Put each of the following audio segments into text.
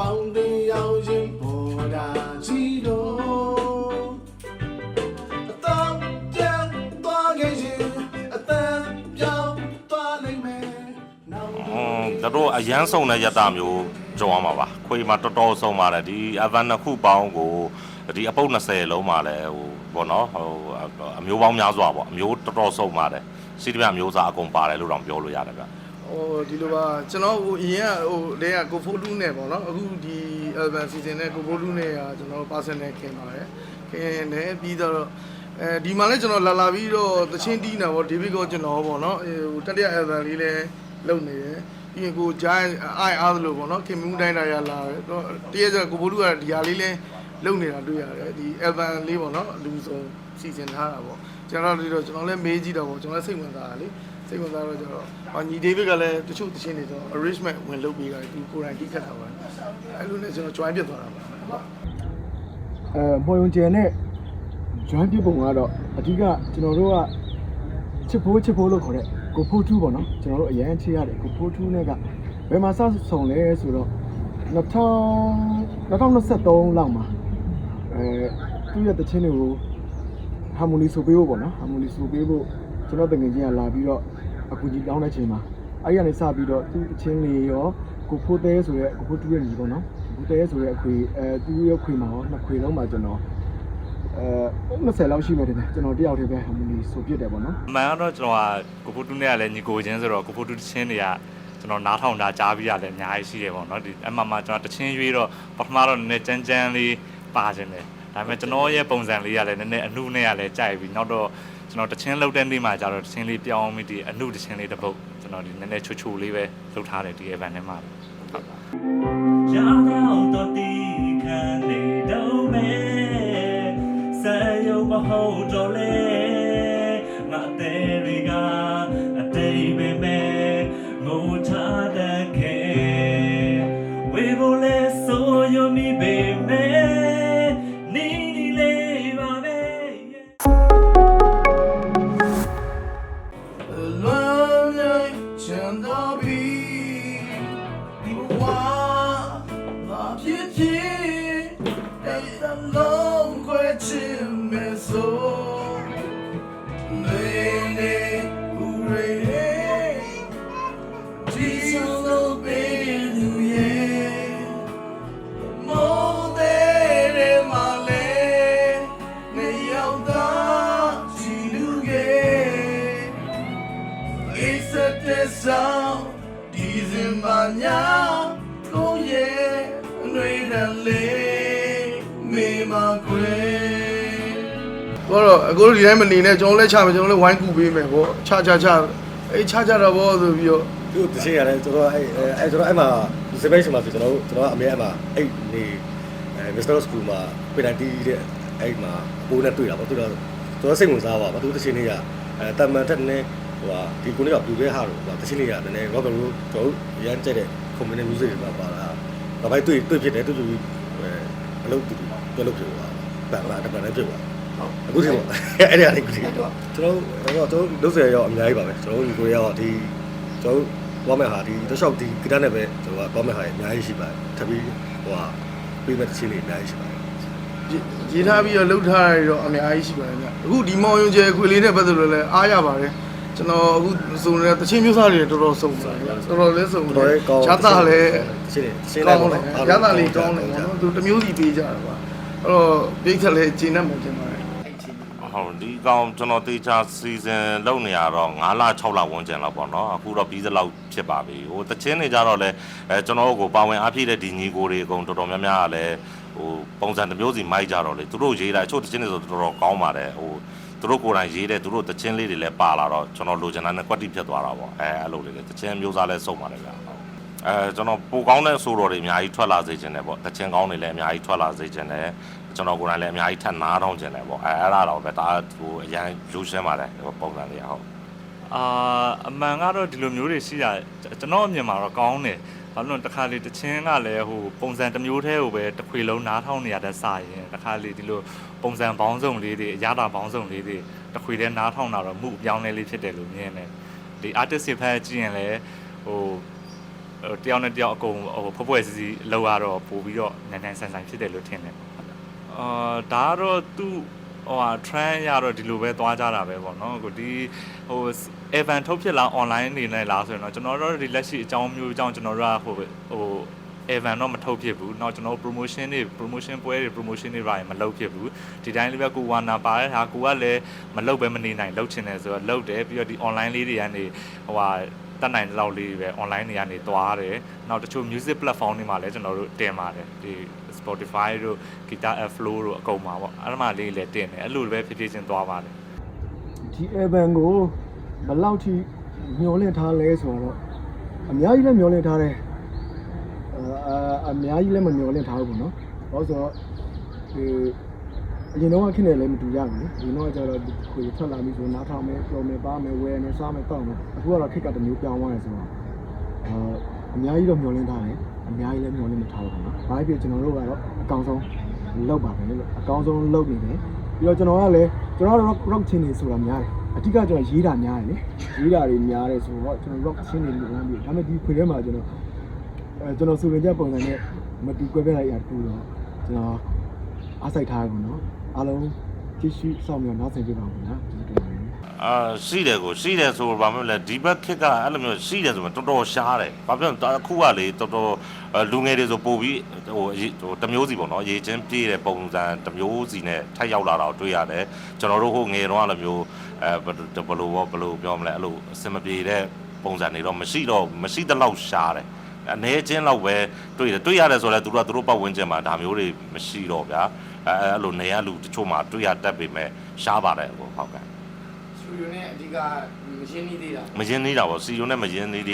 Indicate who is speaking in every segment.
Speaker 1: ပေါင်းတင်ရောက်ရင်ပေါ်တာကြီးတော့အတော့ပြန်သွားခဲ့ရင်အသက်ပြောင်းသွားနိုင်မယ်နောက်
Speaker 2: อืมတို့အရန်ဆုံတဲ့ယတမျိုးကြုံရမှာပါခွေမှာတော်တော်ဆုံးပါတယ်ဒီအဗန်နှစ်ခုပေါင်းကိုဒီအပုတ်20လုံးမှာလဲဟိုဘောနော်ဟိုအမျိုးပေါင်းများစွာပေါ့အမျိုးတော်တော်ဆုံးပါတယ်စီတပြအမျိုးသားအကုန်ပါတယ်လို့တော့ပြောလို့ရတယ်ဗျ
Speaker 3: ဟိုဒီလိုပါကျွန်တော်ဟိုအရင်ကဟိုတည်းကကိုဖိုးလူးနဲ့ပေါ့နော်အခုဒီ album season နဲ့ကိုဖိုးလူးနဲ့ကကျွန်တော် personal ခင်ပါတယ်ခင်တယ်ပြီးတော့အဲဒီမှာလည်းကျွန်တော်လာလာပြီးတော့သချင်းတီးနေပေါ့ဒေးဗစ်ကကျွန်တော်ပေါ့နော်ဟိုတတိယ album လေးလည်းလုပ်နေတယ်ပြီးရင်ကိုဂျိုင်းအိုင်အားလို့ပေါ့နော်ခင်မူးတိုင်းတိုင်းရလာတယ်တော့တရက်ကျကိုဖိုးလူးကဒီဟာလေးလည်းလုပ်နေတာတွေ့ရတယ်ဒီ album လေးပေါ့နော်လူဆုံး စီစဉ်ထားတာပေါ့ကျွန်တော်တို့ကျွန်တော်လည်းမေးကြည့်တော့ပေါ့ကျွန်တော်လည်းစိတ်ဝင်စားတာလေစိတ်ဝင်စားတော့ကျတော့ဟာညီဒေးဗစ်ကလည်းတချို့တခြင်းတွေတော့ arrangement ဝင်လုပ်ပေးတာသူကိုယ်တိုင်တိခတ်တာပါအဲ့လိုနဲ့ကျွန်တော် join ဖြစ်သွားတာပါအဲမော်ယွန်ကျန်နဲ့ join ပြပုံကတော့အဓိကကျွန်တော်တို့ကချစ်ဖို့ချစ်ဖို့လို့ခေါ်တဲ့ကိုဖိုးတူးပေါ့နော်ကျွန်တော်တို့အရန်ချစ်ရတယ်ကိုဖိုးတူးနဲ့ကဘယ်မှာစဆုံလဲဆိုတော့2000 2023လောက်မှာအဲသူ့ရဲ့တခြင်းတွေကို harmony ဆိုပေးဖို့ပေါ့နော် harmony ဆိုပေးဖို့ကျွန်တော်တကယ်ကြီးကလာပြီးတော့အကူကြီးတောင်းတဲ့ချိန်မှာအဲ့ဒီကနေစပြီးတော့သူ့အချင်းလေးရောကိုဖိုးသေးဆိုရဲကိုဖိုးတူးရဲ့ညီပေါ့နော်ကိုသေးဆိုရဲအခွေအဲသူ့ရဲ့ခွေမှာရောနှစ်ခွေလုံးမှာကျွန်တော်အဲ20လောက်ရှိမယ်တဲ့ကျွန်တော်တယောက်တည်းပဲ harmony ဆိုပြစ်တယ်ပေါ့နော်
Speaker 4: အမှန်ကတော့ကျွန်တော်ကကိုဖိုတူးနဲ့ကလည်းညီကိုချင်းဆိုတော့ကိုဖိုတူးတချင်းတွေကကျွန်တော်နားထောင်တာကြားပြီးရတယ်အများကြီးရှိတယ်ပေါ့နော်ဒီအမှန်မှကျွန်တော်တချင်းရွေးတော့ပထမတော့နည်းနည်းကြမ်းကြမ်းလေးပါခြင်းတယ် ဒါပေမဲ့ကျွန်တော်ရဲ့ပုံစံလေးကလည်းနည်းနည်းအနုနဲ့ကလည်းကြိုက်ပြီးနောက်တော့ကျွန်တော်တချင်းလှုပ်တဲ့နေ့မှာကျတော့တချင်းလေးပြောင်းပြီးဒီအနုတချင်းလေးတစ်ပုတ်ကျွန်တော်ဒီနည်းနည်းချူချူလေးပဲလှုပ်ထားတယ်ဒီ event ထဲမှာဟုတ်
Speaker 5: ရအောင်တော့တီးခံနေတော့မယ်ဆယ်ရုံမဟုတ်တော့လေငါတဲ့
Speaker 1: နှွေရလေးမေမခွေ
Speaker 3: တော့အခုဒီတိုင်းမနေနဲ့ကျွန်တော်လည်းချမယ်ကျွန်တော်လည်းဝိုင်းကူပေးမယ်ပေါ့ချချချအေးချချတော့ပေါ့ဆိုပြီးတော့
Speaker 6: သူတချင်းရတယ်ကျွန်တော်အဲ့အဲ့ကျွန်တော်အဲ့မှာ reservation မှာဆိုကျွန်တော်တို့ကျွန်တော်ကအမေအဲ့မှာအဲ့နေအဲ Mr. School မှာပင်တန်တီးတဲ့အဲ့မှာပိုးနဲ့တွေ့တာပေါ့သူတော့ကျွန်တော်စိတ်ဝင်စားပါဘာသူတချင်းလေးကအဲတမန်တက်နေဟိုဟာဒီကိုနေ့ကဘလူးပဲဟာတော့တချင်းလေးကနည်းနည်း rock and roll ကျွန်တော်ရမ်းကြက်တဲ့ community music တွေပါပါလာ ဒါပိုက်တွေ့တွေ့ဖြစ်တယ်တူတူအဲအလုပ်တူတူပြလုပ်ဖြစ်သွားတာဗန်လာတမန်လည်းဖြစ်သွားအခုချိန်ပေါ့အဲ့ဒီအနေနဲ့ကျွန်တော်တော့ကျွန်တော်လုပ်စရရောအများကြီးပါပဲကျွန်တော်ဒီကိုရောဒီကျွန်တော်သွားမဲ့ဟာဒီတခြားဒီဂီတနဲ့ပဲကျွန်တော်သွားမဲ့ဟာအများကြီးရှိပါတယ်ထပ်ပြီးဟိုဟာပြီးမဲ့တစ်ချင်းလေးအများကြီးရှိပါတယ်
Speaker 3: ရေးထားပြီးတော့လှုပ်ထားရတော့အများကြီးရှိပါတယ်ဗျအခုဒီမောင်ယုံကျဲခွေလေးနဲ့ပတ်သက်လို့လည်းအားရပါတယ် ကျွန်တော်အခုစုံနေတဲ့တချင်းမျိုးစားတွေတော်တော်စုံပါတယ်တော်တော်လေးစုံ
Speaker 6: တော်တော်လေးကောင်း
Speaker 3: ရတာလည်း
Speaker 6: တစ်ချင်းလေးတစ်ချင်း
Speaker 3: ကော
Speaker 6: လေး
Speaker 3: င်းတယ်ရတာလေးကောင်းတယ်ပေါ့နော်သူတစ်မျိုးစီပေးကြတာပါအဲ့တော့ပြိတ်သက်လည်းဂျင်းနဲ့မှတင်ပါတယ်
Speaker 2: ဟုတ်ဒီကောင်ကျွန်တော်တေချာစီဇန်လုပ်နေရတော့9လ6လဝန်းကျင်လောက်ပေါ့နော်အခုတော့ပြီးသလောက်ဖြစ်ပါပြီဟိုတချင်းနေကြတော့လဲအဲကျွန်တော်တို့ကိုပါဝင်အားဖြည့်တဲ့ဒီညီကိုတွေအကုန်တော်တော်များများကလည်းဟိုပုံစံတစ်မျိုးစီမိုက်ကြတော့လေသူတို့ရေးတာအချို့တချင်းတွေဆိုတော်တော်ကောင်းပါတယ်ဟို သူတို့ကိုယ်တိုင်ရေးတဲ့သူတို့တချင်းလေးတွေလည်းပါလာတော့ကျွန်တော်လိုချင်တာနဲ့ကွက်တိဖြစ်သွားတာပေါ့အဲအဲ့လိုလေးလေတချင်းမျိုးစားလဲစုံပါတယ်ဗျာဟုတ်အဲကျွန်တော်ပိုကောင်းတဲ့ဆိုတော်တွေအများကြီးထွက်လာစေချင်တယ်ပေါ့တချင်းကောင်းတွေလည်းအများကြီးထွက်လာစေချင်တယ်ကျွန်တော်ကိုယ်တိုင်လည်းအများကြီးထပ်နားထောင်ချင်တယ်ပေါ့အဲအဲ့ဒါတော့ပဲဒါဟိုအရန်လူရှင်းပါတယ်ဟိုပုံစံလေးဟုတ်
Speaker 4: အာအမှန်ကတော့ဒီလိုမျိုးတွေရှိတာကျွန်တော်အမြင်မှာတော့ကောင်းတယ် ဘာလို့လဲတခါလေတချင်းကလည်းဟိုပုံစံတစ်မျိုးတည်းကိုပဲတစ်ခွေလုံးနားထောင်နေရတဲ့စာရင်တခါလေဒီလိုပုံစံပေါင်းစုံလေးတွေအရသာပေါင်းစုံလေးတွေတစ်ခွေတည်းနားထောင်တာတော့မှုအပြောင်းလဲလေးဖြစ်တယ်လို့မြင်တယ်ဒီ artist တွေဖက်ကြည့်ရင်လည်းဟိုဟိုတယောက်နဲ့တယောက်အကုန်ဟိုဖွဲ့ဖွဲ့စည်းစည်းလောက်ရတော့ပို့ပြီးတော့နန်းနန်းဆန်ဆန်ဖြစ်တယ်လို့ထင်တယ်အာဒါကတော့သူ့ဟိုဟာ trend ရတော့ဒီလိုပဲသွားကြတာပဲပေါ့နော်ကိုဒီဟို event ထုတ်ဖြစ်လာ online နေနဲ့လားဆိုရင်တော့ကျွန်တော်တို့ဒီလက်ရှိအကြောင်းမျိုးအကြောင်းကျွန်တော်တို့ကဟိုဟို event တော့မထုတ်ဖြစ်ဘူး။နောက်ကျွန်တော်တို့ promotion တွေ promotion ပွဲတွေ promotion တွေပါရင်မလုပ်ဖြစ်ဘူး။ဒီတိုင်းလေးပဲကိုဝါနာပါတဲ့ဟာကိုကလည်းမလုပ်ပဲမနေနိုင်လုပ်ချင်တယ်ဆိုတော့လုပ်တယ်ပြီးတော့ဒီ online လေးတွေကနေဟိုဟာတက်နိုင်တဲ့လောက်လေးပဲ online တွေကနေသွားတယ်။နောက်တချို့ music platform တွေမှာလည်းကျွန်တော်တို့တင်ပါတယ်။ဒီ Spotify တို့ Guitar App Flow တို့အကုန်မှာပေါ့။အဲ့ဒါမှလေးလည်းတင်တယ်။အဲ့လိုပဲဖြစ်ဖြစ်ချင်းသွားပါတယ်
Speaker 7: ဒီ Evan ကို ဘယ်လောက်ထိမျောလင့်ထားလဲဆိုတော့အများကြီးလည်းမျောလင့်ထားတယ်အာအများကြီးလည်းမမျောလင့်ထားဘူးပေါ့နော်။ဘာလို့ဆိုတော့ဒီအရင်တော့ခင်နေလည်းမတူရဘူးလေ။ဒီတော့ကျတော့ကိုထွက်လာပြီဆိုနားထောင်မယ်၊ပြောမယ်၊ပါမယ်၊ဝယ်မယ်၊စားမယ်၊တောက်မယ်။အခုကတော့ခက်ကတမျိုးပြောင်းသွားတယ်ဆိုတော့အာအများကြီးတော့မျောလင့်ထားတယ်။အများကြီးလည်းမျောလင့်မထားဘူးပေါ့နော်။ဘာဖြစ်ကျွန်တော်တို့ကတော့အကောင်ဆုံးလောက်ပါပဲလို့အကောင်ဆုံးလောက်နေတယ်။ပြီးတော့ကျွန်တော်ကလည်းကျွန်တော် rock rock ချင်းနေဆိုတာများတယ်။ အဓိကကျွန်တော်ရေးတာများတယ်လေ။ရေးတာတွေများတယ်ဆိုတော့ကျွန်တော် rock ချင်းနေလို့လမ်းပြီးဒါပေမဲ့ဒီခွေထဲမှာကျွန်တော်အဲကျွန်တော်ဆိုရင်ကြပုံစံနဲ့မတူကွဲပြားလိုက်ရတူတော့ကျွန်တော်အားစိုက်ထားရပါတော့။အားလုံးကြည့်ရှုစောင့်မျှော်နားဆင်ကြပါဦးခင်ဗျာ။ဒီတော့
Speaker 2: အာရှိတယ်ကိုရှိတယ်ဆိုတော့ဘာမှမလဲဒီဘက်ခက်ကအဲ့လိုမျိုးရှိတယ်ဆိုမှတော်တော်ရှားတယ်ဘာဖြစ်လဲအခုကလေတော်တော်အဲလူငယ်တွေဆိုပို့ပြီးဟိုအရေးဟိုတစ်မျိုးစီပေါ့နော်ရေချင်းပြေးတဲ့ပုံစံတစ်မျိုးစီနဲ့ထပ်ရောက်လာတာကိုတွေ့ရတယ်ကျွန်တော်တို့ဟိုငယ်တော့အဲ့လိုမျိုးအဲဘယ်လိုဘောဘယ်လိုပြောမလဲအဲ့လိုအစင်မပြေတဲ့ပုံစံတွေတော့မရှိတော့မရှိတဲ့လောက်ရှားတယ်အနေချင်းလောက်ပဲတွေ့တယ်တွေ့ရတယ်ဆိုတော့သူတို့ကသူတို့ပတ်ဝန်းကျင်မှာဒါမျိုးတွေမရှိတော့ဗျာအဲအဲ့လိုနေရလူတချို့မှာတွေ့ရတတ်ပေမဲ့ရှားပါတယ်ဟိုဟုတ်ကဲ့
Speaker 3: စတူဒီယိုနဲ့အဓိကမရှင်းနေသေးတာ
Speaker 2: မရင်သေးတာပေါ့စီယုံနဲ့မရင်သေး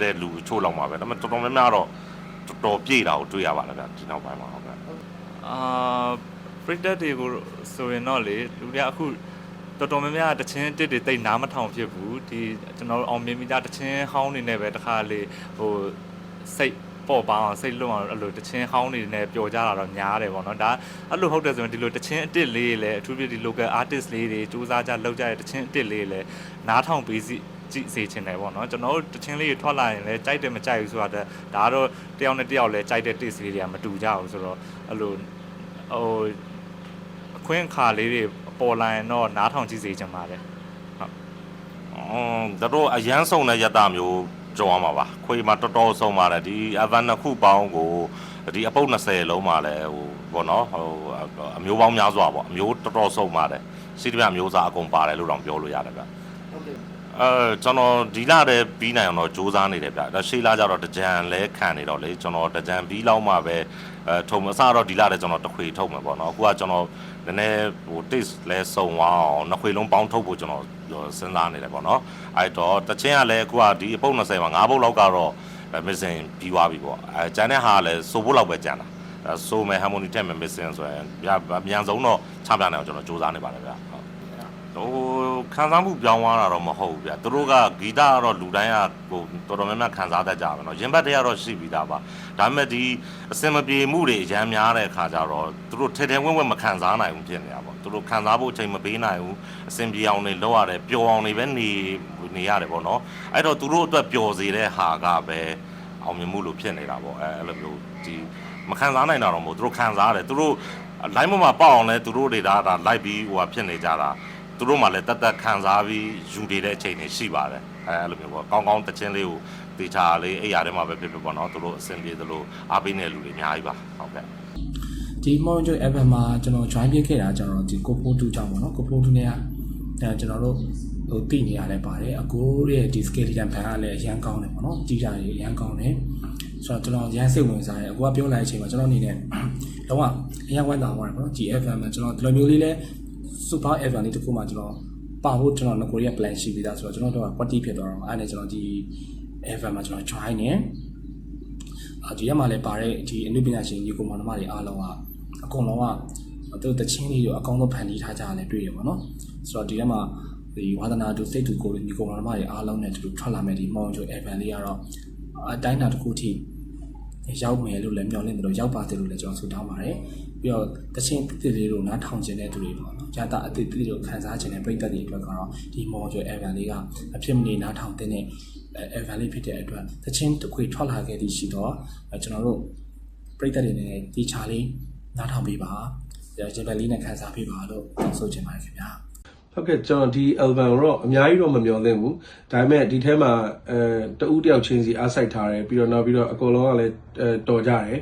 Speaker 2: တဲ့လူအချို့လောက်မှာပဲဒါပေမဲ့တော်တော်များများတော့တော်တော်ပြည့်တာကိုတွေ့ရပါတယ်ဗျဒီနောက်ပိုင်းမှာဟုတ်ကဲ့
Speaker 4: အာပရိသတ်တွေကိုဆိုရင်တော့လေလူတွေကအခုတော်တော်များများတချင်းတစ်တွေတိတ်နားမထောင်ဖြစ်ဘူးဒီကျွန်တော်တို့အောင်မြင်မိတာတချင်းဟောင်းနေနဲ့ပဲတခါလေဟိုစိတ် ပေါ့ပါအောင်စိတ်လွတ်အောင်အဲ့လိုတချင်းဟောင်းနေနဲ့ပျော်ကြတာတော့များတယ်ပေါ့နော်ဒါအဲ့လိုဟုတ်တယ်ဆိုရင်ဒီလိုတချင်းအစ်စ်လေးတွေလည်းအထူးဖြင့်ဒီ local artist လေးတွေစူးစမ်းကြလောက်ကြတဲ့တချင်းအစ်စ်လေးတွေလည်းနားထောင်ပေးစီကြည့်စေချင်တယ်ပေါ့နော်ကျွန်တော်တို့တချင်းလေးတွေထွက်လာရင်လည်းကြိုက်တယ်မကြိုက်ဘူးဆိုတာဒါကတော့တယောက်နဲ့တယောက်လည်းကြိုက်တဲ့ taste လေးတွေကမတူကြဘူးဆိုတော့အဲ့လိုဟိုအခွင့်အခါလေးတွေပေါ်လာရင်တော့နားထောင်ကြည့်စေချင်ပါတယ်
Speaker 2: အင်းတို့အရန်ဆုံးတဲ့ယတမျိုး ကြောင်းရမှာပါခွေမှာတော်တော်ဆုံးပါတယ်ဒီ event နှစ်ခုပေါင်းကိုဒီအပုတ်20လုံးမှာလဲဟိုဘောနော်ဟိုအမျိုးပေါင်းများစွာပေါ့အမျိုးတော်တော်ဆုံးပါတယ်စီတပြမျိုးစားအကုန်ပါတယ်လို့တော့ပြောလို့ရတယ်ဗျ
Speaker 3: ဟုတ်တယ်
Speaker 2: အဲကျွန်တော်ဒီလာတဲ့ပြီးနိုင်အောင်တော့စူးစမ်းနေတယ်ဗျဒါရှေးလာကြတော့တကြံလဲခံနေတော့လေကျွန်တော်တကြံပြီးလောက်မှပဲ အဲထုံမအစတော့ဒီလာတဲ့ကျွန်တော်တခွေထုတ်မှာပေါ့နော်အခုကကျွန်တော်နည်းနည်းဟို taste လဲစုံသွားအောင်နှစ်ခွေလုံးပေါင်းထုတ်ဖို့ကျွန်တော်စဉ်းစားနေတယ်ပေါ့နော်အဲ့တော့တချင်းကလည်းအခုကဒီအပုတ်20မှာ9ပုတ်လောက်ကတော့ missing ပြီးသွားပြီပေါ့အဲကျန်တဲ့ဟာကလည်းစိုးဖို့လောက်ပဲကျန်တာအဲစိုးမယ် harmony ထက်မယ် missing ဆိုရင်ဗျာအမြန်ဆုံးတော့ချပြနိုင်အောင်ကျွန်တော်စူးစမ်းနေပါတယ်ဗျာ ဟုတ်ဟိုခံစားမှုပြောင်းသွားတာတော့မဟုတ်ဘူးဗျာသူတို့ကဂီတကတော့လူတိုင်းကဟိုတော်တော်များများခံစားတတ်ကြပါတော့ရင်ဘတ်တရားတော့ရှိပြီးသားပါဒါပေမဲ့ဒီအစင်မပြေမှုတွေအများများတဲ့အခါကျတော့သူတို့ထဲထဲဝင့်ဝင့်မခံစားနိုင်ဘူးဖြစ်နေတာပေါ့သူတို့ခံစားဖို့အချိန်မပေးနိုင်ဘူးအစင်ပြေအောင်နေလောက်ရတယ်ပျော်အောင်နေပဲနေနေရတယ်ပေါ့နော်အဲ့တော့သူတို့အတွက်ပျော်စေတဲ့ဟာကပဲအောင်မြင်မှုလို့ဖြစ်နေတာပေါ့အဲအဲ့လိုမျိုးဒီမခံစားနိုင်တာတော့မဟုတ်သူတို့ခံစားရတယ်သူတို့ line ပေါ်မှာပေါက်အောင်လဲသူတို့တွေဒါဒါလိုက်ပြီးဟိုဟာဖြစ်နေကြတာ သူတို့မှလည်းတက်တက်ခံစားပြီးယူနေတဲ့အချိန်တွေရှိပါတယ်အဲအဲ့လိုမျိုးပေါ့ကောင်းကောင်းတချင်းလေးကိုတေချာလေးအိယာထဲမှာပဲဖြစ်ဖြစ်ပေါ့နော်သူတို့အဆင်ပြေသလိုအားပေးနေလူတွေအများကြီးပါဟုတ်ကဲ့
Speaker 8: ဒီ Monjo app မှာကျွန်တော် join ဖြစ်ခဲ့တာကျွန်တော်ဒီ Copo2 ကြောင့်ပေါ့နော် Copo2 နဲ့ကအဲကျွန်တော်တို့ဟိုသိနေရတယ်ပါတယ်အကိုရဲ့ဒီ skeleton ဘန်ကလည်းအရန်ကောင်းတယ်ပေါ့နော်ကြီးကြတယ်အရန်ကောင်းတယ်ဆိုတော့ကျွန်တော်ရန်စိတ်ဝင်စားတယ်အကိုကပြောလိုက်တဲ့အချိန်မှာကျွန်တော်အနေနဲ့တော့အရန်ဝမ်းသာသွားတယ်ပေါ့နော် GFM မှာကျွန်တော်ဒီလိုမျိုးလေးလဲ super FM လေးတစ်ခုမှကျွန်တော်ပါဖို့ကျွန်တော်ငကိုရီးယား plan ရှိပြီးသားဆိုတော့ကျွန်တော်တို့က quality ဖြစ်သွားတော့အဲ့ဒါနဲ့ကျွန်တော်ဒီ FM မှာကျွန်တော် join နေအာဒီရက်မှာလည်းပါတဲ့ဒီအနုပညာရှင်ညီကောင်မောင်နှမတွေအားလုံးကအကုန်လုံးကသူတို့တချင်းလေးတွေအကောင်းဆုံးဖန်တီးထားကြတယ်တွေ့ရပါတော့ဆိုတော့ဒီရက်မှာဒီဝါသနာတူစိတ်တူကိုယ်ညီကောင်မောင်နှမတွေအားလုံးနဲ့တူထွက်လာမယ်ဒီမောင်ချို FM လေးကတော့အတိုင်းတာတစ်ခုထိ ရောက်မယ်လို့လည်းမျှော်လင့်တယ်လို့ရောက်ပါတယ်လို့လည်းကျွန်တော်ဆုတောင်းပါတယ်ပြီးတော့တချင်းတိတိလေးတို့နားထောင်ခြင်းတဲ့သူတွေပေါ့နော်။ဂျာတာအတိတ်လေးတို့ခန်းစားခြင်းတဲ့ပရိသတ်တွေအတွက်ကတော့ဒီမော်ကျွဲ Evan လေးကအဖြစ်မနေနားထောင်တဲ့ Evan လေးဖြစ်တဲ့အတွက်တချင်းတစ်ခွေထွက်လာခဲ့သည်ရှိတော့ကျွန်တော်တို့ပရိသတ်တွေနဲ့ဒီချာလေးနားထောင်ပေးပါ။ဂျပန်လေးနဲ့ခန်းစားပေးပါလို့တောင်းဆိုချင်ပါတယ်ခင်ဗျာ။
Speaker 9: ဟုတ်ကဲ့ကျွန်တော်ဒီ album ကိုတော့အများကြီးတော့မမျှော်လင့်ဘူးဒါပေမဲ့ဒီထဲမှာအဲတဦးတယောက်ချင်းစီအားစိုက်ထားတယ်ပြီးတော့နောက်ပြီးတော့အကုန်လုံးကလည်းအဲတော်ကြတယ်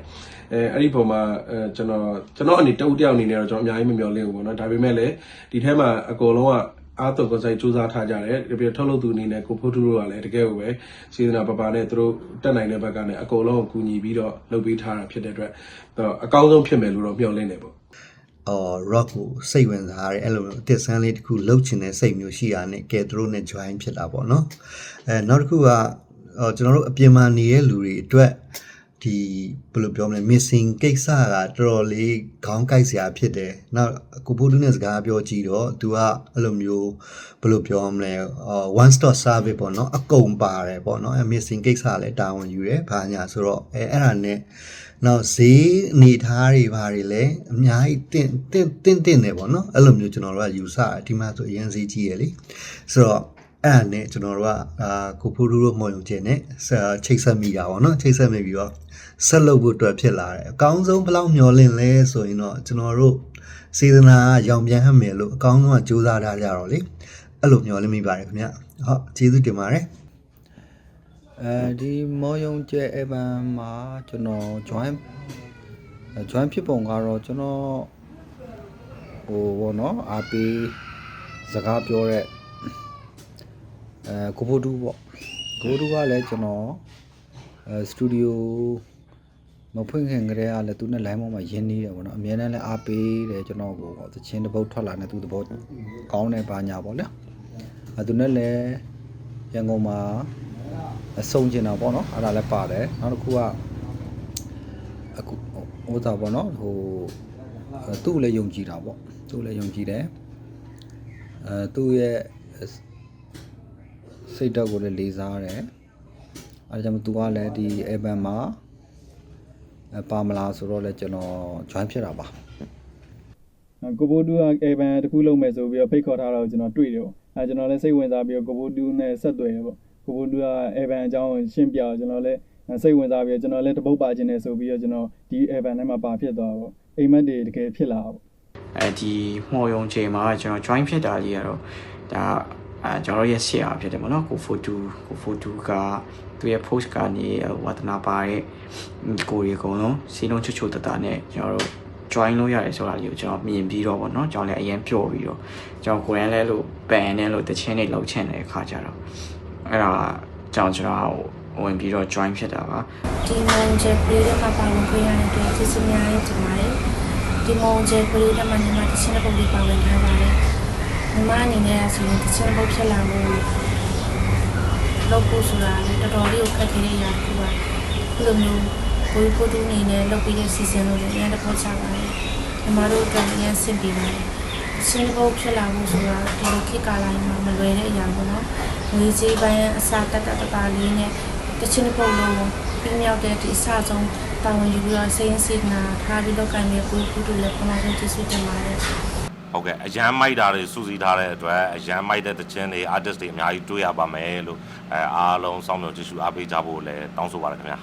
Speaker 9: အဲအဲ့ဒီပုံမှာအဲကျွန်တော်ကျွန်တော်အနေတဦးတယောက်အနေနဲ့တော့ကျွန်တော်အများကြီးမမျှော်လင့်ဘူးပေါ့နော်ဒါပေမဲ့လည်းဒီထဲမှာအကုန်လုံးကအားတော်ကိုယ်ဆိုင်စူးစမ်းထားကြတယ်ပြီးတော့ထုတ်လုပ်သူအနေနဲ့ကိုဖိုးတူတို့ကလည်းတကယ်ကိုပဲစေတနာပပနဲ့သူတို့တက်နိုင်တဲ့ဘက်ကလည်းအကုန်လုံးကိုကူညီပြီးတော့လုပ်ပေးထားတာဖြစ်တဲ့အတွက်တော့အကောင်းဆုံးဖြစ်မယ်လို့တော့မျှော်လင့်နေပေါ့
Speaker 10: အော် rock ကိုစိတ်ဝင်စားရတယ်အဲ့လိုမျိုးအသစ်ဆန်းလေးတစ်ခုလှုပ်ချင်တဲ့စိတ်မျိုးရှိတာနဲ့ကဲသူတို့နဲ့ join ဖြစ်တာပေါ့နော်အဲနောက်တစ်ခုကအော်ကျွန်တော်တို့အပြင်မှာနေတဲ့လူတွေအတွက်ဒီဘယ်လိုပြောမလဲ missing ကိစ္စကတော်တော်လေးခေါင်းကိုက်စရာဖြစ်တယ်နောက်ကိုဖိုးတူးနဲ့စကားပြောကြည့်တော့ तू ကအဲ့လိုမျိုးဘယ်လိုပြောမလဲအော် one stop service ပေါ့နော်အကုန်ပါတယ်ပေါ့နော်အဲ missing ကိစ္စလည်းတာဝန်ယူရယ်ဘာညာဆိုတော့အဲအဲ့ဒါနဲ့ နောက်ဈေးအနေထားတွေဘာတွေလဲအများကြီးတင့်တင့်တင့်တင့်နေပေါ့နော်အဲ့လိုမျိုးကျွန်တော်တို့ကယူဆတယ်ဒီမှာဆိုအရင်ဈေးကြီးရယ်လေဆိုတော့အဲ့ဒါနဲ့ကျွန်တော်တို့ကအာကိုဖိုးဒူတို့မော်ယုံကျင်နဲ့ချိတ်ဆက်မိတာပေါ့နော်ချိတ်ဆက်မိပြီးတော့ဆက်လုပ်ဖို့အတွက်ဖြစ်လာတယ်အကောင်းဆုံးဘယ်လောက်မျှော်လင့်လဲဆိုရင်တော့ကျွန်တော်တို့စေတနာရောင်ပြန်ဟပ်မယ်လို့အကောင်းဆုံးကစူးစမ်းထားကြတော့လေအဲ့လိုမျှော်လင့်မိပါတယ်ခင်ဗျဟုတ်ကျေးဇူးတင်ပါတယ်
Speaker 11: အဲဒီမော်ယုံကျဲ Evan မှာကျွန်တော် join join ဖြစ်ပုံကတော့ကျွန်တော်ဟိုဘောနော်အားပေးစကားပြောတဲ့အဲကိုဖိုတူပေါ့ကိုဖိုတူကလည်းကျွန်တော်အဲစတူဒီယိုမဖွင့်ခင်ကတည်းကလည်းသူနဲ့ line ပေါ်မှာရင်းနေတယ်ပေါ့နော်အများနဲ့လည်းအားပေးတယ်ကျွန်တော်ကိုသချင်းတစ်ပုတ်ထွက်လာနေသူသဘောကောင်းတယ်ပါညာပေါ့လေအဲသူနဲ့လည်းရန်ကုန်မှာ အဆုံးကျင်တာပေါ့နော်အဲ့ဒါလည်းပါတယ်နောက်တစ်ခုကအခုဟိုသာပေါ့နော်ဟိုသူ့ကိုလည်းယုံကြည်တာပေါ့သူ့ကိုလည်းယုံကြည်တယ်အဲသူ့ရဲ့စိတ်ဓာတ်ကိုလည်းလေးစားတယ်အဲဒါကြောင့်သူကလည်းဒီ Evan မှာပါမလားဆိုတော့လည်းကျွန်တော် join ဖြစ်တာပါ
Speaker 12: ကိုဘိုးတူကအေဗန်တစ်ခုလုံးမယ်ဆိုပြီးတော့ဖိတ်ခေါ်ထားတာကိုကျွန်တော်တွေ့တယ်ပေါ့အဲကျွန်တော်လည်းစိတ်ဝင်စားပြီးတော့ကိုဘိုးတူနဲ့ဆက်သွယ်တယ်ပေါ့ ကိုဘိုးတူကအေဗန်အကြောင်းကိုရှင်းပြတော့ကျွန်တော်လည်းစိတ်ဝင်စားပြီးတော့ကျွန်တော်လည်းတပုတ်ပါခြင်းနဲ့ဆိုပြီးတော့ကျွန်တော်ဒီအေဗန်ထဲမှာပါဖြစ်သွားပေါ့အိမ်မက်တွေတကယ်ဖြစ်လာပေါ့
Speaker 13: အဲဒီမှော်ယုံချိန်မှာကျွန်တော် join ဖြစ်တာကြီးကတော့ဒါအဲကျွန်တော်ရဲ့ဆရာဖြစ်တယ်မနော်ကိုဖိုတူကိုဖိုတူကသူရဲ့ post ကနေဝါသနာပါတဲ့ကိုရီအကုန်လုံးစီလုံးချွတ်ချွတ်တတနဲ့ကျွန်တော်တို့ join လုပ်ရတယ်ဆိုတာလေးကိုကျွန်တော်မြင်ပြီးတော့ဗောနော်ကျွန်တော်လည်းအရင်ပျော့ပြီးတော့ကျွန်တော်ကိုယ်တိုင်လည်းလို့ပန်နဲ့လို့တချင်းတွေလောက်ချင်တဲ့အခါကျတော့ အဲ့ဒါကြောင့်ကျွန်တော်ဝင်ပြီးတော့ join ဖြစ်တာပါ
Speaker 14: ဒီမုံကျဲပလေးမှာပါဝင်ခွင့်ရတဲ့အတွက်ကျေးဇူးများကြီးတင်ပါတယ်ဒီမုံကျဲပလေးမှာညီမတချင်းပုတ်လေးပါဝင်ထားပါတယ်ညီမအနေနဲ့ဆိုရင်တချင်းပုတ်ဖြစ်လာလို့လုပ်ဖို့ဆိုတာတော်တော်လေးကိုခက်ခဲတဲ့အရာတစ်ခုပါဒီလိုမျိုးဘိုးဖိုးတူးအနေနဲ့လုပ်ပြီးတဲ့ season လို့လည်းအရင်တစ်ခေါက်ချပါတယ်ညီမတို့အတွက်လည်းအရင်ဆင်ပြေပါတယ် ရှင်းပုတ်ဖြစ်လာမှုဆိုတာဒီလိုခေတ်ကာလမှာမလွယ်တဲ့အရာပေါ့နော်ငွေကြေးပိုင်းအစားတက်တက်တတာလေးနဲ့တချင်းပုတ်လုံးပြင်းမြောက်တဲ့ဒီအစဆုံးတာဝန်ယူပြီးတော့စိတ်စိတ်နာထားပြီးတော့ကံပြီးကိုကုတူလည်းပမာဆုံးကျေးဇူးတင်ပါတယ်
Speaker 2: ဟုတ်ကဲ့အရန်မိုက်တာတွေစူးစီးထားတဲ့အတွက်အရန်မိုက်တဲ့တခြင်းတွေ artist တွေအများကြီးတွေ့ရပါမယ်လို့အဲအားလုံးစောင့်မျှော်ကြည့်ရှုအားပေးကြဖို့လည်းတောင်းဆိုပါတယ်ခင်ဗျာ